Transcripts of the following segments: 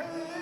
Hey!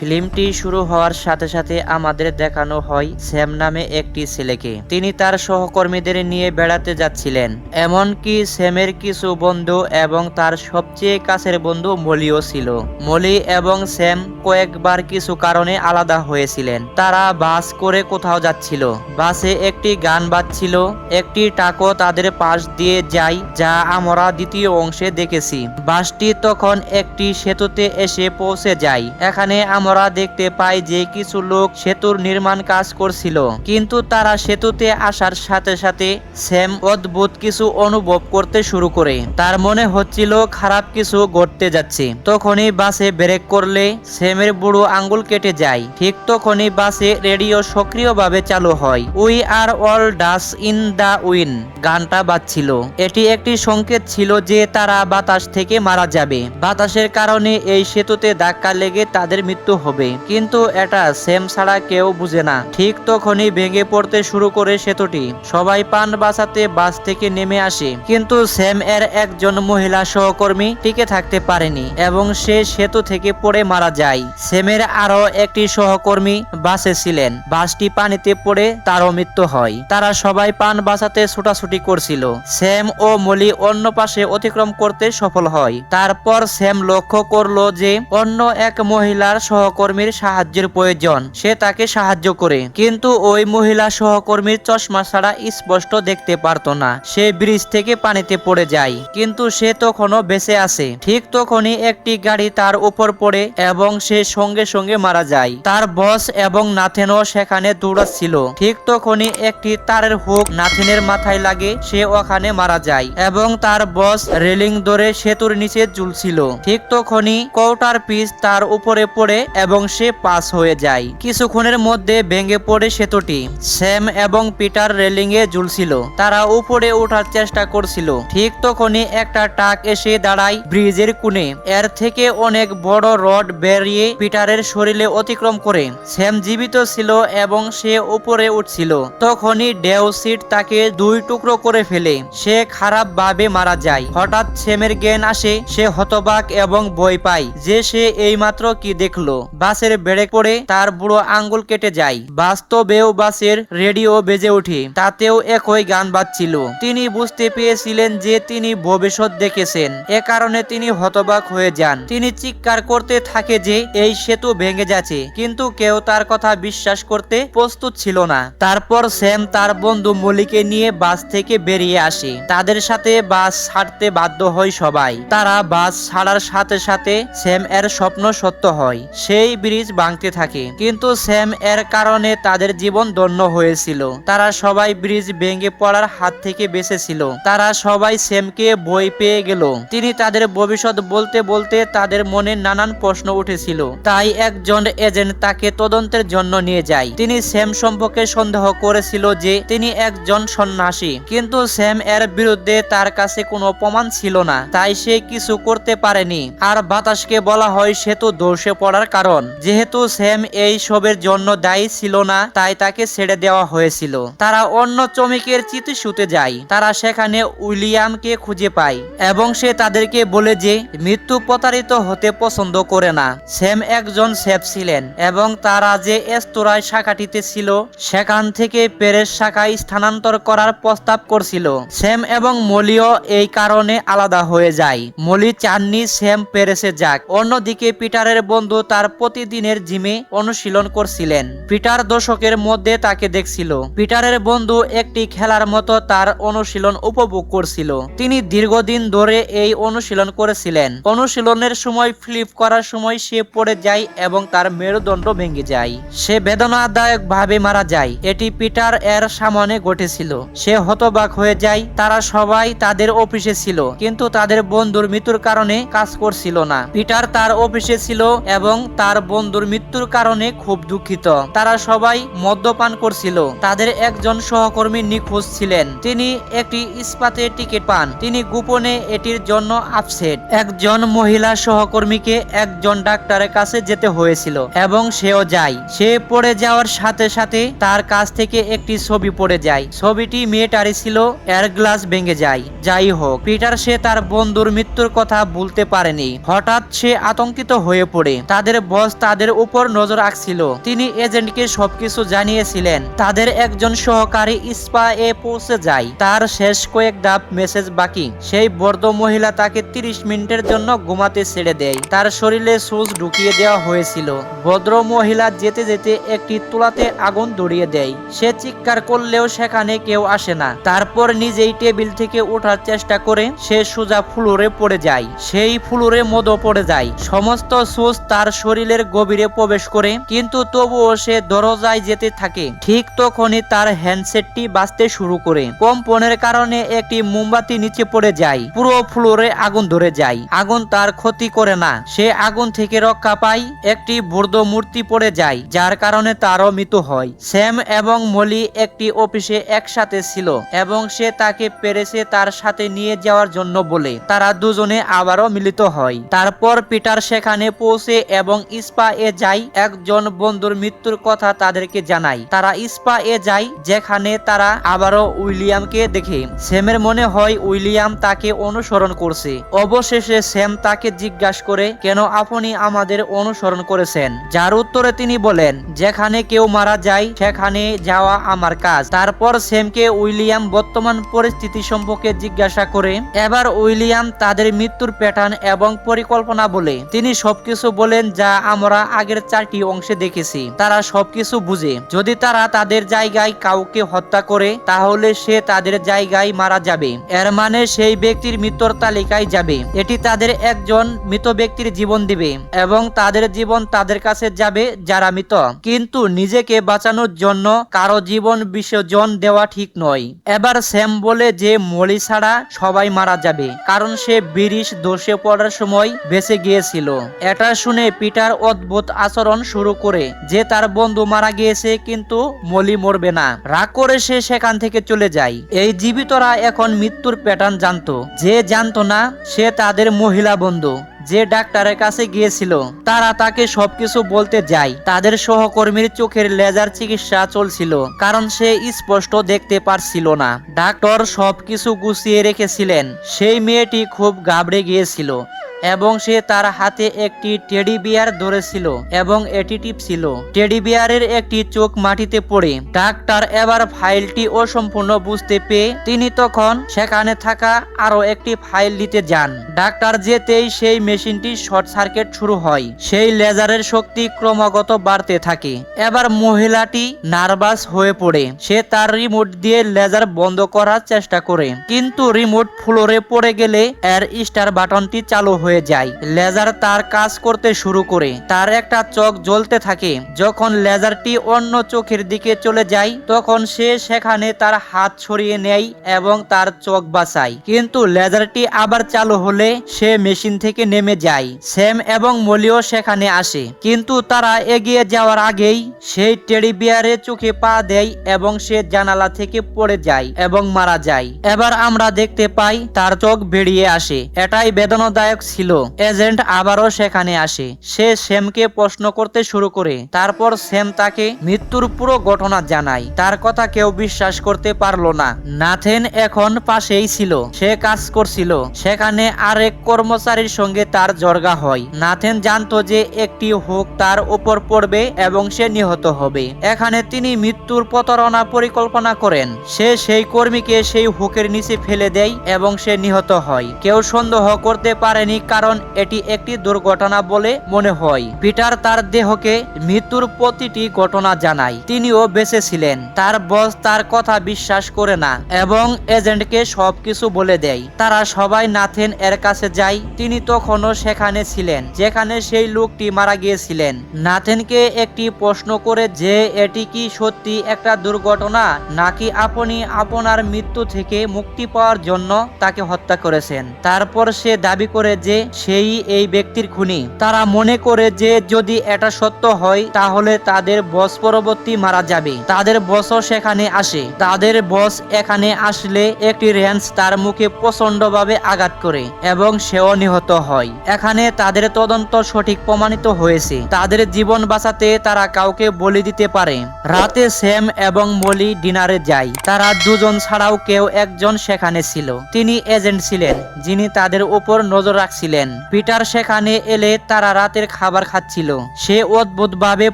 ফিল্মটি শুরু হওয়ার সাথে সাথে আমাদের দেখানো হয় স্যাম নামে একটি ছেলেকে। তিনি তার সহকর্মীদের নিয়ে বেড়াতে যাচ্ছিলেন। এমনকি স্যামের কিছু বন্ধু এবং তার সবচেয়ে কাছের বন্ধু মলিও ছিল। মলি এবং স্যাম কয়েকবার কিছু কারণে আলাদা হয়েছিলেন। তারা বাস করে কোথাও যাচ্ছিল। বাসে একটি গান বাজছিল। একটি টাকো তাদের পাশ দিয়ে যায় যা আমরা দ্বিতীয় অংশে দেখেছি। বাসটি তখন একটি সেতুতে এসে পৌঁছে যায়। এখানে আমরা দেখতে পাই যে কিছু লোক সেতুর নির্মাণ কাজ করছিল। কিন্তু তারা সেতুতে আসার সাথে সাথে স্যাম অদ্ভুত কিছু অনুভব করতে শুরু করে। তার মনে হচ্ছিল খারাপ কিছু ঘটতে যাচ্ছে। তখনই বাসে ব্রেক করলে স্যামের বুড়ো আঙ্গুল কেটে যায়। ঠিক তখনই বাসে রেডিও সক্রিয়ভাবে চালু হয়। We are all dust in the wind গানটা বাজছিল। এটি একটি সংকেত ছিল যে তারা বাতাস থেকে মারা যাবে। বাতাসের কারণে এই সেতুতে ধাক্কা লেগে তাদের মৃত্যু হবে। কিন্তু এটা সেম ছাড়া কেউ বুঝে না। ঠিক তখনই ভেঙে পড়তে শুরু করে সেতুটি। সবাই পান বাঁচাতে বাস থেকে নেমে আসে। কিন্তু স্যাম এর একজন মহিলা সহকর্মী টিকে থাকতে পারেনি এবং সে সেতু থেকে পড়ে মারা যায়। স্যামের আরও একটি সহকর্মী বাসে ছিলেন। বাসটি পানিতে পড়ে তারও মৃত্যু হয়। তারা সবাই পান বাঁচাতে ছোটাছুটি করছিল। স্যাম ও মলি অন্য পাশে অতিক্রম করতে সফল হয়। তারপর স্যাম লক্ষ্য করল যে অন্য এক মহিলার সহকর্মীর সাহায্যের প্রয়োজন। সে তাকে সাহায্য করে। কিন্তু ওই মহিলা সহকর্মীর চশমা ছাড়া স্পষ্ট দেখতে পারতো না। সে ব্রিজ থেকে পানিতে পড়ে যায়। কিন্তু সে তখনও বেঁচে আছে। ঠিক তখনই একটি গাড়ি তার উপর পড়ে এবং সে সঙ্গে সঙ্গে মারা যায়। তার বস এবং নাথেনও সেখানে দৌড়াচ্ছিল। ঠিক তখনই একটি তারের হুক নাথেনের মাথায় লাগে। সে ওখানে মারা যায় এবং তার বস রেলিং ধরে সেতুর নিচে ঝুলছিল। ঠিক তখনই কৌটার পিস তার উপরে পড়ে এবং সে পাস হয়ে যায়। কিছুক্ষণের মধ্যে ভেঙে পড়ে সেতুটি। স্যাম এবং পিটার রেলিং এ ঝুলছিল। তারা উপরে ওঠার চেষ্টা করছিল। ঠিক তখনই একটা টাক এসে দাঁড়ায় ব্রিজের কোণে। এর থেকে অনেক বড় রড বেরিয়ে পিটারের শরীরে অতিক্রম করে। স্যাম জীবিত ছিল এবং সে উপরে উঠছিল। তখনই ডেও সিট তাকে দুই টুকরো করে ফেলে। সে খারাপ ভাবে মারা যায়। হঠাৎ স্যামের জ্ঞান আসে, সে হতবাক এবং ভয় পায়। যে সে এইমাত্র কি দেখল? বাসের বেড়ে পড়ে তার বুড়ো আঙ্গুল কেটে যায়। বাস্তবেও বাসের রেডিও বেজে ওঠে, তাতেও একই গান বাজছিল। তিনি বুঝতে পেরেছিলেন যে তিনি ভবিষ্যৎ দেখেছেন। এ কারণে তিনি হতবাক হয়ে যান। তিনি চিৎকার করতে থাকে যে এই সেতু ভেঙে যাচ্ছে, কিন্তু কেউ তার কথা বিশ্বাস করতে প্রস্তুত ছিল না। তারপর স্যাম তার বন্ধু মলিকে নিয়ে বাস থেকে বেরিয়ে আসে। তাদের সাথে বাস ছাড়তে বাধ্য হয় সবাই। তারা বাস ছাড়ার সাথে সাথে স্যাম এর স্বপ্ন সত্য হয়। সেই ব্রিজ ভাঙতে থাকে। কিন্তু স্যাম এর কারণে তাদের জীবন ধন্য হয়েছিল। তারা সবাই ব্রিজ ভেঙে পড়ার হাত থেকে বেঁচেছিল। তারা সবাই স্যামকে বই পেয়ে গেল। তিনি তাদের ভবিষ্যৎ বলতে বলতে তাদের মনে নানান প্রশ্ন উঠেছিল। তাই একজন এজেন্ট তাকে তদন্তের জন্য নিয়ে যায়। তিনি স্যাম সম্পর্কে সন্দেহ করেছিল যে তিনি একজন সন্ন্যাসী। কিন্তু স্যাম এর বিরুদ্ধে তার কাছে কোনো প্রমাণ ছিল না। তাই সে কিছু করতে পারেনি। আর বাতাসকে বলা হয় সেতু ধসে পড়ার কারণ, যেহেতু স্যাম এই সবের জন্য দায়ী ছিল না, তাই তাকে ছেড়ে দেওয়া হয়েছিল। তারা অন্য চমিকের চিতিশুতে যায়। তারা সেখানে উইলিয়ামকে খুঁজে পায় এবং সে তাদেরকে বলে যে, মৃত্যু প্রতারিত হতে পছন্দ করে না। স্যাম একজন সেফ ছিলেন এবং তারা যে এস্তোরায় শাখাটিতে ছিল, সেখান থেকে পেরেস শাখায় স্থানান্তর করার প্রস্তাব করছিল। স্যাম এবং মলিও এই কারণে আলাদা হয়ে যায়। মলি চাননি স্যাম পেরেসে যাক। অন্যদিকে পিটারের বন্ধু তার প্রতিদিনের জিমে অনুশীলন করছিলেন। পিটার দশকের মধ্যে তাকে দেখছিল। পিটারের বন্ধু একটি খেলার মতো তার অনুশীলন উপভোগ করছিল। তিনি দীর্ঘদিন ধরে এই অনুশীলন করেছিলেন। অনুশীলনের সময় ফ্লিপ করার সময় সে পড়ে যায় এবং তার মেরুদণ্ড ভেঙে যায়। সে বেদনাদায়ক ভাবে মারা যায়। এটি পিটার এর সামনে ঘটেছিল। সে হতবাক হয়ে যায়। তারা সবাই তাদের অফিসে ছিল, কিন্তু তাদের বন্ধুর মৃত্যুর কারণে কাজ করছিল না। পিটার তার অফিসে ছিল এবং তার বন্ধুর মৃত্যুর কারণে খুব দুঃখিত। তারা সবাই মদ্যপান করছিল। তাদের একজন সহকর্মী নিখোঁজ ছিলেন। তিনি একটি ইস্পাতে টিকিট পান। তিনি গোপনে এটির জন্য আপসেট। একজন মহিলা সহকর্মীকে একজন ডাক্তারের কাছে যেতে হয়েছিল এবং সেও যায়। সে পড়ে যাওয়ার সাথে সাথে তার কাছ থেকে একটি ছবি পড়ে যায়। ছবিটি মেয়েটারই ছিল। এর গ্লাস ভেঙে যায়। যাই হোক, পিটার সে তার বন্ধুর মৃত্যুর কথা ভুলতে পারেনি। হঠাৎ সে আতঙ্কিত হয়ে পড়ে। তাদের বস তাদের উপর নজর রাখছিল। তিনি এজেন্টকে সবকিছু জানিয়েছিলেন। তাদের একজন সহকারী স্পা এ পৌঁছে যায়। তার শেষ কয়েক ধাপ মেসেজ বাকি। সেই বর্ধ মহিলা তাকে তিরিশ মিনিটের জন্য ঘুমাতে ছেড়ে দেয়। তার শরীরে সুচ ঢুকিয়ে দেওয়া হয়েছিল। ভদ্র মহিলা যেতে যেতে একটি তুলাতে আগুন ধরিয়ে দেয়। সে চিৎকার করলেও সেখানে কেউ আসে না। তারপর নিজেই টেবিল থেকে ওঠার চেষ্টা করে সে সোজা ফ্লোরে পড়ে যায়। সেই ফ্লোরে মদও পড়ে যায়। সমস্ত সুচ তার শরীরের গভীরে প্রবেশ করে, কিন্তু তবুও সে দরজায় যেতে থাকে। ঠিক তখনই তার হ্যান্ডসেটটি বাজতে শুরু করে। কম্পনের কারণে একটি মোমবাতি নিচে পড়ে যায়, পুরো ফ্লোরে আগুন ধরে যায়। আগুন তার ক্ষতি করে না, সে আগুন থেকে রক্ষা পায়, একটি বর্ধ মূর্তি পড়ে যায়, যার কারণে তারও মৃত্যু হয়। স্যাম এবং মলি একটি অফিসে একসাথে ছিল, এবং সে তাকে পেরেছে তার সাথে নিয়ে যাওয়ার জন্য বলে। তারা দুজনে আবারও মিলিত হয়। তারপর পিটার সেখানে পৌঁছে এবং ইস্পা এ যায় একজন বন্ধুর মৃত্যুর কথা তাদেরকে জানায় তারা ইস্পা এ যায় যেখানে তারা আবারও উইলিয়ামকে দেখে। স্যামের মনে হয় উইলিয়াম তাকে অনুসরণ করছে। অবশেষে স্যাম তাকে জিজ্ঞাসা করে, কেন আপনি আমাদের অনুসরণ করেছেন? যার উত্তরে তিনি বলেন, যেখানে কেউ মারা যায়, সেখানে যাওয়া আমার কাজ। তারপর স্যামকে উইলিয়াম বর্তমান পরিস্থিতি সম্পর্কে জিজ্ঞাসা করে, এবার উইলিয়াম তাদের মৃত্যুর প্যাটার্ন এবং পরিকল্পনা বলে। তিনি সবকিছু বলেন, যা আমরা আগের চারটি অংশে দেখেছি, তারা সবকিছু বুঝে। যদি তারা তাদের জায়গায় কাউকে হত্যা করে, তাহলে সে তাদের জায়গায় মারা যাবে। এর মানে সেই ব্যক্তির মৃত্যুর তালিকায় যাবে। এটি তাদের একজন মৃত ব্যক্তির জীবন দিবে এবং তাদের জীবন তাদের কাছে যাবে যারা মৃত। কিন্তু নিজেকে বাঁচানোর জন্য কারও জীবন বিসর্জন দেওয়া ঠিক নয়। এবার স্যাম বলে যে মলি ছাড়া সবাই মারা যাবে, কারণ সে বিরিশ দোষে পড়ার সময় বেঁচে গিয়েছিল। এটা শুনে পিটার অদ্ভুত আচরণ শুরু করে যে তার বন্ধু মারা গিয়েছে কিন্তু মলি মরবে না। রাগ করে সে সেখান থেকে চলে যায়। এই জীবিতরা এখন মৃত্যুর প্যাটার্ন জানতো। যে জানতো না, সে তাদের মহিলা বন্ধু। যে ডাক্তারের কাছে গিয়েছিল, তারা তাকে সবকিছু বলতে যায়। তাদের সহকর্মীর চোখের লেজার চিকিৎসা চলছিল, কারণ সে স্পষ্ট দেখতে পারছিল না। ডাক্তার সবকিছু গুছিয়ে রেখেছিলেন। সেই মেয়েটি খুব গাবড়ে গিয়েছিল। এবং সে তার হাতে একটি টেডি বিয়ার ধরেছিল এবং এটি টিপছিল। টেডি বিয়ারের একটি চোখ মাটিতে পড়ে। ডাক্তার এবার ফাইলটি অসম্পূর্ণ বুঝতে পেয়ে তিনি তখন সেখানে থাকা আরও একটি ফাইল দিতে যান। ডাক্তার যেতেই সেই মেশিনটি শর্ট সার্কিট শুরু হয়। সেই লেজারের শক্তি ক্রমাগত বাড়তে থাকে। এবার মহিলাটি নার্ভাস হয়ে পড়ে। সে তার রিমোট দিয়ে লেজার বন্ধ করার চেষ্টা করে। কিন্তু রিমোট ফ্লোরে পড়ে গেলে এর স্টার বাটনটি চালু হয়ে যায়। লেজার তার কাজ করতে শুরু করে। তার একটা চোখ জ্বলতে থাকে। যখন লেজারটি অন্য চোখের দিকে চলে যায়, তখন সে সেখানে তার হাত ছড়িয়ে নেয় এবং তার চোখ বাঁচায়। কিন্তু লেজারটি আবার চালু হলে সে মেশিন থেকে নেমে যায়। স্যাম এবং মলিও সেখানে আসে। কিন্তু তারা এগিয়ে যাওয়ার আগেই সেই টেডি বিয়ারে চোখে পা দেয় এবং সে জানালা থেকে পড়ে যায় এবং মারা যায়। এবার আমরা দেখতে পাই তার চোখ বেরিয়ে আসে। এটাই বেদনাদায়ক ছিল এজেন্ট আবারও সেখানে আসে। সে স্যামকে প্রশ্ন করতে শুরু করে। তারপর স্যাম তাকে মৃত্যুর পুরো ঘটনা জানায়। তার কথা কেউ বিশ্বাস করতে পারল না। নাথেন এখন পাশেই ছিল। সে কাজ করছিল। সেখানে আরেক কর্মচারীর সঙ্গে তার জর্গা হয়। নাথেন জানতো যে একটি হোক তার উপর পড়বে এবং সে নিহত হবে। এখানে তিনি মৃত্যুর প্রতারণা পরিকল্পনা করেন। সে সেই কর্মীকে সেই হুকের নিচে ফেলে দেয় এবং সে নিহত হয়। কেউ সন্দেহ করতে পারেনি কারণ এটি একটি দুর্ঘটনা বলে মনে হয়। পিটার তার দেহকে মৃত্যুর প্রতিটি ঘটনা জানায়। তিনিও বেঁচে ছিলেন। তার বস তার কথা বিশ্বাস করে না এবং এজেন্টকে সবকিছু বলে দেয়। তারা সবাই নাথেন এর কাছে যায়। তিনি তখনও সেখানে ছিলেন, যেখানে সেই লোকটি মারা গিয়েছিলেন। নাথেনকে একটি প্রশ্ন করে যে, এটি কি সত্যি একটা দুর্ঘটনা? নাকি আপনি আপনার মৃত্যু থেকে মুক্তি পাওয়ার জন্য তাকে হত্যা করেছেন? তারপর সে দাবি করে যে সেই এই ব্যক্তির খুনি। তারা মনে করে যে যদি এটা সত্য হয়, তাহলে তাদের বস পরবর্তী মারা যাবে। তাদের বসও সেখানে আসে। তাদের বস এখানে আসলে একটি রেঞ্জ তার মুখে প্রচন্ডভাবে আঘাত করে এবং সেও নিহত হয়। এখানে তাদের তদন্ত সঠিক প্রমাণিত হয়েছে। তাদের জীবন বাঁচাতে তারা কাউকে বলি দিতে পারে। রাতে স্যাম এবং মলি ডিনারে যায়। তারা দুজন ছাড়াও কেউ একজন সেখানে ছিল। তিনি এজেন্ট ছিলেন, যিনি তাদের উপর নজর রাখছিলেন। পিটার সেখানে এলে তারা রাতের খাবার খাচ্ছিল। সে অদ্ভুতভাবে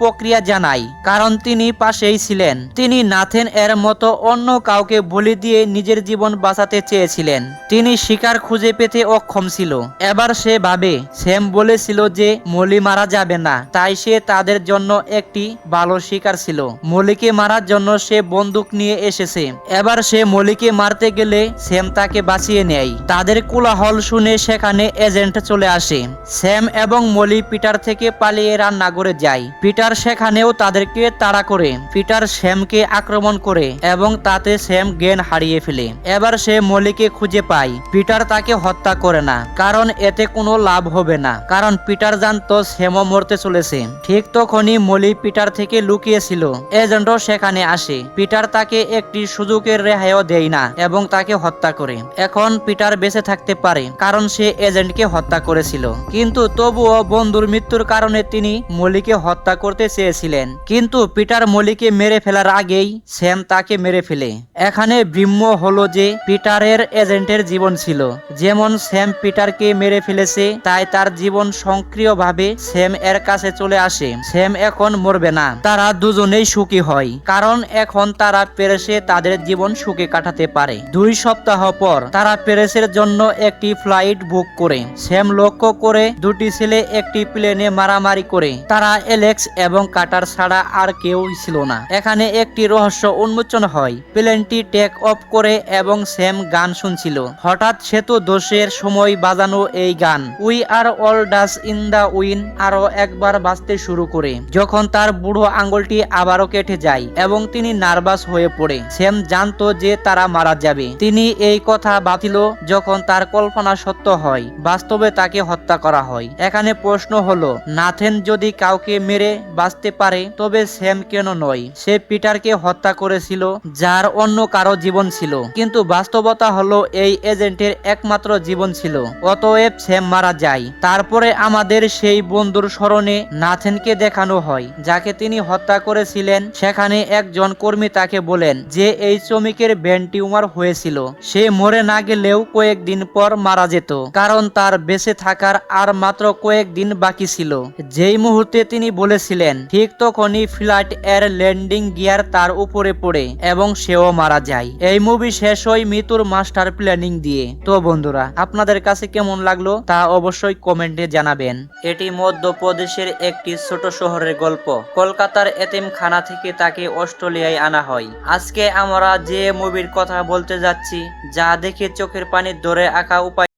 প্রক্রিয়া জানায়, কারণ তিনি পাশেই ছিলেন। তিনি নাথেন এর মতো অন্য কাউকে বলি দিয়ে নিজের জীবন বাঁচাতে চেয়েছিলেন। তিনি শিকার খুঁজে পেতে অক্ষম ছিল। এবার সে ভাবে স্যাম বলেছিল যে মলি মারা যাবে না, তাই সে তাদের জন্য একটি ভালো শিকার ছিল। মলিকে মারার জন্য সে বন্দুক নিয়ে এসেছে। এবার সে মলিকে মারতে গেলে স্যাম তাকে বাঁচিয়ে নেয়। তাদের কোলাহল শুনে সেখানে এজেন্ট চলে আসে। স্যাম এবং মলি পিটার থেকে পালিয়ে রান্নাঘরে যায়। পিটার সেখানেও তাদেরকে তাড়া করে। পিটার স্যামকে আক্রমণ করে এবং তাতে স্যাম জ্ঞান হারিয়ে ফেলে। এবার সে মলিকে খুঁজে পায়। পিটার তাকে হত্যা করে না, কারণ এতে কোনো লাভ হবে না। কারণ পিটার জানতো স্যামও মরতে চলেছে। ঠিক তখনই মলি পিটার থেকে লুকিয়েছিল। এজেন্টও সেখানে আসে। পিটার তাকে একটি সুযোগের রেহাইও দেয় না এবং তাকে হত্যা করে। এখন পিটার বেঁচে থাকতে পারে, কারণ সে এজেন্টকে হত্যা করেছিল। কিন্তু তবুও বন্ধুর মৃত্যুর কারণে তিনি মলিকে হত্যা করতে চেয়েছিলেন। কিন্তু পিটার মলিকে মেরে ফেলার আগেই স্যাম তাকে মেরে ফেলে। এখানে ব্রিহ্ম হলো যে পিটারের এজেন্টের জীবন ছিল। যেমন স্যাম পিটারকে মেরে ফেলেছে, তাই তার জীবন সক্রিয়ভাবে স্যাম এর কাছে চলে আসে। স্যাম এখন মরবে না, তারা দুজনেই সুখী হয়। কারণ এখন তারা পেরেসে তাদের জীবন সুখে কাটাতে পারে। দুই সপ্তাহ পর তারা পেরেসের জন্য একটি ফ্লাইট বুক করে। স্যাম লক্ষ্য করে দুটি ছেলে একটি প্লেনে মারামারি করে। তারা এলেক্স এবং কাটার ছাড়া আর কেউ ছিল না। এখানে একটি রহস্য উন্মোচন হয়। প্লেনটি টেক অফ করে এবং স্যাম গান শুনছিল। হঠাৎ সেতু দোষের সময় বাজানো এই গান। We are all dust in the wind আরও একবার বাজতে শুরু করে। যখন তার বুড়ো আঙ্গুলটি আবারও কেটে যায় এবং তিনি নার্ভাস হয়ে পড়ে। স্যাম জানতো যে তারা মারা যাবে। তিনি এই কথা বাতিল যখন তার কল্পনা সত্য হয়। বাস্তবে তাকে হত্যা করা হয়। এখানে প্রশ্ন হলো, নাথেন যদি কাউকে মেরে বাঁচতে পারে, তবে স্যাম কেন নয়? সে পিটারকে হত্যা করেছিল, যার অন্য কারও জীবন ছিল। কিন্তু বাস্তবতা হলো, এই এজেন্টের একমাত্র জীবন ছিল। অতএব স্যাম মারা যায়। তারপরে আমাদের সেই বন্ধুর স্মরণে নাথেনকে দেখানো হয়, যাকে তিনি হত্যা করেছিলেন। সেখানে একজন কর্মী তাকে বলেন যে, এই শ্রমিকের ব্রেন টিউমার হয়েছিল। সে মরে না গেলেও কয়েকদিন পর মারা যেত। কারণ তার বেঁচে থাকার আর মাত্র কয়েকদিন বাকি ছিল। যেই মুহূর্তে তিনি বলেছিলেন, ঠিক তখনই ফ্লাইট এর ল্যান্ডিং গিয়ার তার উপরে পড়ে এবং সেও মারা যায়। এই মুভি শেষ হয় মৃত্যুর মাস্টার প্ল্যানিং দিয়ে। তো বন্ধুরা, আপনাদের কাছে কেমন লাগল তা অবশ্যই কমেন্টে জানাবেন। এটি মধ্যপ্রদেশের একটি ছোট শহরের গল্প। কলকাতার এতিমখানা থেকে তাকে অস্ট্রেলিয়ায় আনা হয়। আজকে আমরা যে মুভির কথা বলতে যাচ্ছি, যা দেখে চোখের পানি ধরে আঁকা উপায়